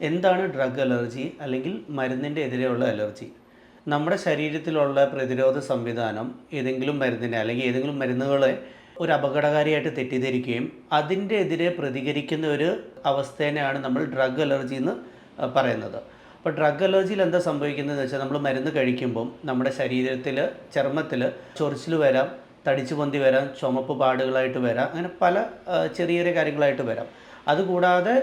എന്താണ് drug allergy അല്ലെങ്കിൽ മരുന്നിന്റെ എതിരെയുള്ള അലർജി? നമ്മുടെ ശരീരത്തിലുള്ള പ്രതിരോധ സംവിധാനം ഏതെങ്കിലും മരുന്നിനെ അല്ലെങ്കിൽ ഏതെങ്കിലും മരുന്നുകളെ ഒരു അപകടകാരിയായിട്ട് തെറ്റിദ്ധരിക്കുകയും അതിന്റെ എതിരെ പ്രതികരിക്കുന്ന ഒരു അവസ്ഥേനെയാണ് നമ്മൾ ഡ്രഗ് അലർജി എന്ന് പറയുന്നത്. അപ്പോൾ ഡ്രഗ് അലർജിയിൽ എന്താ സംഭവിക്കുന്നതെന്ന് വെച്ചാൽ നമ്മൾ മരുന്ന് കഴിക്കുമ്പം നമ്മുടെ ശരീരത്തിൽ ചർമ്മത്തിൽ ചൊറിച്ചിൽ വരാം തടിച്ചു പൊന്തി വരാം ചുമപ്പ് പാടുകളായിട്ട് വരാം അങ്ങനെ പല ചെറിയ ചെറിയ കാര്യങ്ങളായിട്ട് വരാം. അതുകൂടാതെ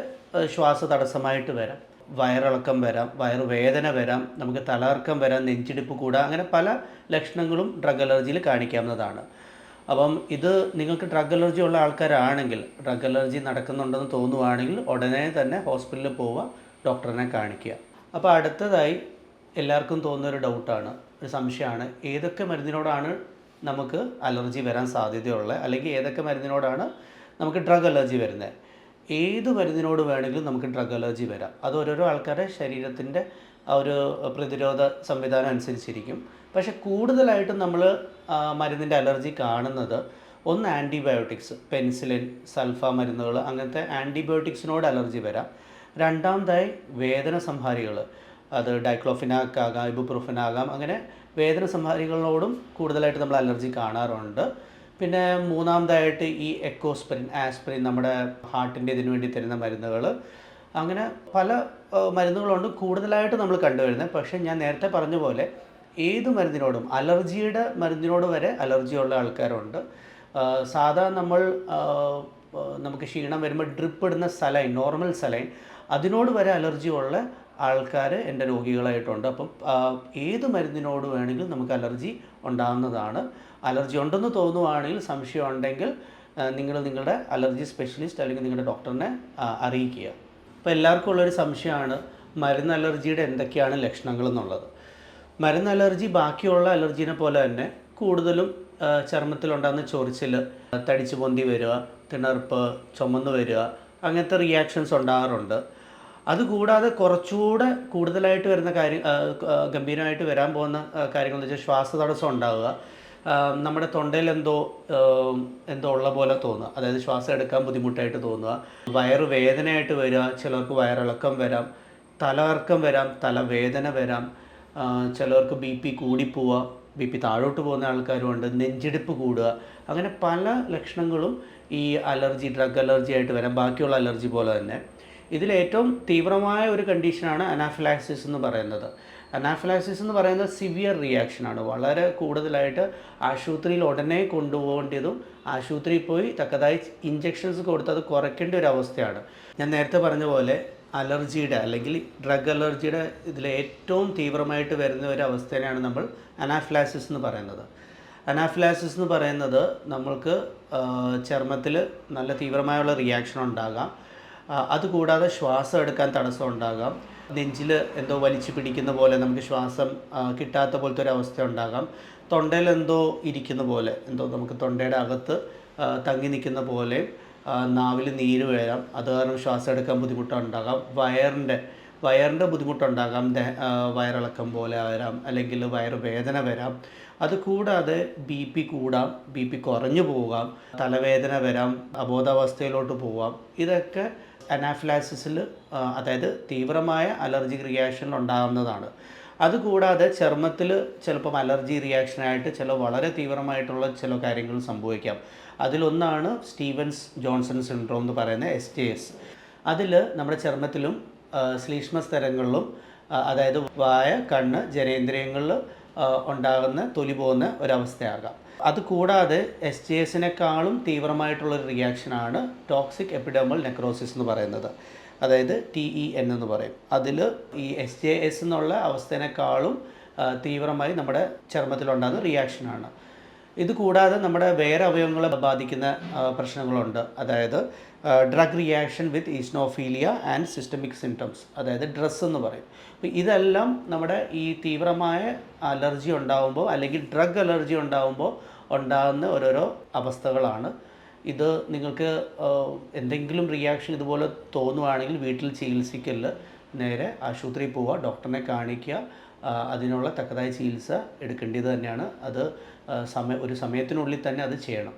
ശ്വാസ തടസ്സമായിട്ട് വരാം. വയറിളക്കം വരാം വയറുവേദന വരാം നമുക്ക് തലകർക്കം വരാം നെഞ്ചിടിപ്പ് കൂടാം അങ്ങനെ പല ലക്ഷണങ്ങളും ഡ്രഗ് അലർജിയിൽ കാണിക്കാവുന്നതാണ്. അപ്പം ഇത് നിങ്ങൾക്ക് ഡ്രഗ് അലർജി ഉള്ള ആൾക്കാരാണെങ്കിൽ ഡ്രഗ് അലർജി നടക്കുന്നുണ്ടെന്ന് തോന്നുവാണെങ്കിൽ ഉടനെ തന്നെ ഹോസ്പിറ്റലിൽ പോവുക ഡോക്ടറിനെ കാണിക്കുക. അപ്പോൾ അടുത്തതായി എല്ലാവർക്കും തോന്നുന്ന ഒരു ഡൗട്ടാണ് ഒരു സംശയമാണ്. ഏതൊക്കെ മരുന്നിനോടാണ് നമുക്ക് അലർജി വരാൻ സാധ്യതയുള്ളത്? അല്ലെങ്കിൽ ഏതൊക്കെ മരുന്നിനോടാണ് നമുക്ക് ഡ്രഗ് അലർജി വരുന്നത്? ഏത് മരുന്നിനോട് വേണമെങ്കിലും നമുക്ക് ഡ്രഗ് അലർജി വരാം. അത് ഓരോരോ ആൾക്കാരുടെ ശരീരത്തിന്റെ ആ ഒരു പ്രതിരോധ സംവിധാനം അനുസരിച്ചിരിക്കും. പക്ഷെ കൂടുതലായിട്ടും നമ്മൾ മരുന്നിന്റെ അലർജി കാണുന്നത് ഒന്ന് ആന്റിബയോട്ടിക്സ് പെൻസിലിൻ സൾഫ മരുന്നുകൾ അങ്ങനത്തെ ആന്റിബയോട്ടിക്സിനോട് അലർജി വരാം. രണ്ടാമതായി വേദന സംഹാരികൾ അത് ഡൈക്ലോഫിനാക്ക് ആകാം ഇബുപ്രൂഫിനാകാം അങ്ങനെ വേദന സംഹാരികളോടും കൂടുതലായിട്ട് നമ്മൾ അലർജി കാണാറുണ്ട്. പിന്നെ മൂന്നാമതായിട്ട് ഈ എക്കോസ്പ്രിൻ ആസ്പ്രിൻ നമ്മുടെ ഹാർട്ടിന്റെ ഇതിനു വേണ്ടി തരുന്ന മരുന്നുകൾ. അങ്ങനെ പല മരുന്നുകളുണ്ട്. കൂടുതലായിട്ട് നമ്മൾ കണ്ടുവരുന്നത്. പക്ഷേ ഞാൻ നേരത്തെ പറഞ്ഞ പോലെ ഏത് മരുന്നിനോടും അലർജിയുടെ മരുന്നിനോട് വരെ അലർജിയുള്ള ആൾക്കാരുണ്ട്. സാധാ നമ്മൾ നമുക്ക് ക്ഷീണം വരുമ്പോൾ ഡ്രിപ്പ് ഇടുന്ന സലൈൻ നോർമൽ സലൈൻ അതിനോട് വരെ അലർജിയുള്ള ആൾക്കാർ എന്റെ രോഗികളായിട്ടുണ്ട്. അപ്പം ഏത് മരുന്നിനോട് വേണമെങ്കിലും നമുക്ക് അലർജി ഉണ്ടാകുന്നതാണ് അലർജി ഉണ്ടെന്ന് തോന്നുവാണെങ്കിൽ സംശയം ഉണ്ടെങ്കിൽ നിങ്ങൾ നിങ്ങളുടെ അലർജി സ്പെഷ്യലിസ്റ്റ് അല്ലെങ്കിൽ നിങ്ങളുടെ ഡോക്ടറിനെ അറിയിക്കുക. അപ്പോൾ എല്ലാവർക്കും ഉള്ളൊരു സംശയമാണ് മരുന്ന് അലർജിയുടെ എന്തൊക്കെയാണ് ലക്ഷണങ്ങൾ എന്നുള്ളത്. മരുന്ന് അലർജി ബാക്കിയുള്ള അലർജീനെ പോലെ തന്നെ കൂടുതലും ചർമ്മത്തിലുണ്ടാകുന്ന ചൊറിച്ചിൽ തടിച്ചു പൊന്തി വരിക തിണർപ്പ് ചുമന്ന് വരിക അങ്ങനത്തെ റിയാക്ഷൻസ് ഉണ്ടാകാറുണ്ട്. അതുകൂടാതെ കുറച്ചുകൂടെ കൂടുതലായിട്ട് വരുന്ന കാര്യം ഗംഭീരമായിട്ട് വരാൻ പോകുന്ന കാര്യങ്ങൾ എന്ന് വെച്ചാൽ ശ്വാസ തടസ്സം ഉണ്ടാവുക. നമ്മുടെ തൊണ്ടയിൽ എന്തോ എന്തോ ഉള്ള പോലെ തോന്നുക. അതായത് ശ്വാസം എടുക്കാൻ ബുദ്ധിമുട്ടായിട്ട് തോന്നുക. വയറ് വേദനയായിട്ട് വരിക ചിലർക്ക് വയറിളക്കം വരാം തലകറക്കം വരാം തലവേദന വരാം ചിലർക്ക് ബി പി കൂടിപ്പോവുക ബി പി താഴോട്ട് പോകുന്ന ആൾക്കാരുമുണ്ട് നെഞ്ചിടിപ്പ് കൂടുക. അങ്ങനെ പല ലക്ഷണങ്ങളും ഈ അലർജി ഡ്രഗ് അലർജി ആയിട്ട് വരാം. ബാക്കിയുള്ള അലർജി പോലെ തന്നെ. ഇതിൽ ഏറ്റവും തീവ്രമായ ഒരു കണ്ടീഷനാണ് അനാഫിലാക്സിസ് എന്ന് പറയുന്നത്. അനാഫിലാക്സിസ് എന്ന് പറയുന്നത് സിവിയർ റിയാക്ഷനാണ് വളരെ കൂടുതലായിട്ട് ആശുപത്രിയിൽ ഉടനെ കൊണ്ടുപോകേണ്ടതും ആശുപത്രിയിൽ പോയി തക്കതായി ഇഞ്ചെക്ഷൻസ് കൊടുത്ത് അത് കുറയ്ക്കേണ്ട ഒരു അവസ്ഥയാണ്. ഞാൻ നേരത്തെ പറഞ്ഞ പോലെ അലർജിയുടെ അല്ലെങ്കിൽ ഡ്രഗ് അലർജിയുടെ ഇതിൽ ഏറ്റവും തീവ്രമായിട്ട് വരുന്ന ഒരു അവസ്ഥയാണ് നമ്മൾ അനാഫിലാസിസ് എന്ന് പറയുന്നത്. അനാഫിലാസിസ് എന്ന് പറയുന്നത് നമ്മൾക്ക് ചർമ്മത്തിൽ നല്ല തീവ്രമായുള്ള റിയാക്ഷൻ ഉണ്ടാകാം. അതുകൂടാതെ ശ്വാസം എടുക്കാൻ തടസ്സം ഉണ്ടാകാം. നെഞ്ചിൽ എന്തോ വലിച്ചു പിടിക്കുന്ന പോലെ നമുക്ക് ശ്വാസം കിട്ടാത്ത പോലത്തെ ഒരു അവസ്ഥ ഉണ്ടാകാം. തൊണ്ടയിൽ എന്തോ ഇരിക്കുന്ന പോലെ എന്തോ നമുക്ക് തൊണ്ടയുടെ അകത്ത് തങ്ങി നിൽക്കുന്ന പോലെ നാവിൽ നീര് വരാം. അത് കാരണം ശ്വാസം എടുക്കാൻ ബുദ്ധിമുട്ടുണ്ടാകാം. വയറിന്റെ വയറിന്റെ ബുദ്ധിമുട്ടുണ്ടാകാം. വയറിളക്കം പോലെ വരാം അല്ലെങ്കിൽ വയറ് വേദന വരാം. അത് കൂടാതെ ബി പി കൂടാം ബി പി കുറഞ്ഞു പോകാം തലവേദന വരാം അബോധാവസ്ഥയിലോട്ട് പോവാം. ഇതൊക്കെ അനാഫിലാസിസിൽ അതായത് തീവ്രമായ അലർജി റിയാക്ഷൻ ഉണ്ടാകുന്നതാണ് അതുകൂടാതെ ചർമ്മത്തിൽ ചിലപ്പം അലർജി റിയാക്ഷനായിട്ട് ചില വളരെ തീവ്രമായിട്ടുള്ള ചില കാര്യങ്ങൾ സംഭവിക്കാം. അതിലൊന്നാണ് സ്റ്റീവൻസ് ജോൺസൺ സിൻഡ്രോം എന്ന് പറയുന്ന എസ് ടി എസ്. അതിൽ നമ്മുടെ ചർമ്മത്തിലും ശ്ലീഷ്മ സ്ഥലങ്ങളിലും അതായത് വായ കണ്ണ് ജനേന്ദ്രിയങ്ങളിൽ ഉണ്ടാകുന്ന തൊലി പോകുന്ന ഒരവസ്ഥയാകാം. അത് കൂടാതെ എസ് ജി എസിനേക്കാളും തീവ്രമായിട്ടുള്ളൊരു റിയാക്ഷനാണ് ടോക്സിക് എപ്പിഡമൽ നെക്രോസിസ് എന്ന് പറയുന്നത്. അതായത് ടി ഇ എൻ എന്ന് പറയും. അതിൽ ഈ എസ് ജെ എസ് എന്നുള്ള അവസ്ഥേനേക്കാളും തീവ്രമായി നമ്മുടെ ചർമ്മത്തിലുണ്ടാകുന്ന റിയാക്ഷനാണ് ഇത് കൂടാതെ നമ്മുടെ വേറെ അവയവങ്ങളെ ബാധിക്കുന്ന പ്രശ്നങ്ങളുണ്ട്. അതായത് drug reaction with eosinophilia and systemic symptoms അതായത് ഡ്രസ്സ് എന്ന് പറയും. അപ്പോൾ ഇതെല്ലാം നമ്മുടെ ഈ തീവ്രമായ അലർജി ഉണ്ടാകുമ്പോൾ അല്ലെങ്കിൽ ഡ്രഗ് അലർജി ഉണ്ടാകുമ്പോൾ ഉണ്ടാകുന്ന ഓരോരോ അവസ്ഥകളാണ്. ഇത് നിങ്ങൾക്ക് എന്തെങ്കിലും റിയാക്ഷൻ ഇതുപോലെ തോന്നുവാണെങ്കിൽ വീട്ടിൽ ചികിത്സിക്കൽ നേരെ ആശുപത്രിയിൽ പോവുക ഡോക്ടറിനെ കാണിക്കുക അതിനുള്ള തക്കതായ ചികിത്സ എടുക്കേണ്ടത് തന്നെയാണ്. അത് സമയ ഒരു സമയത്തിനുള്ളിൽ തന്നെ അത് ചെയ്യണം.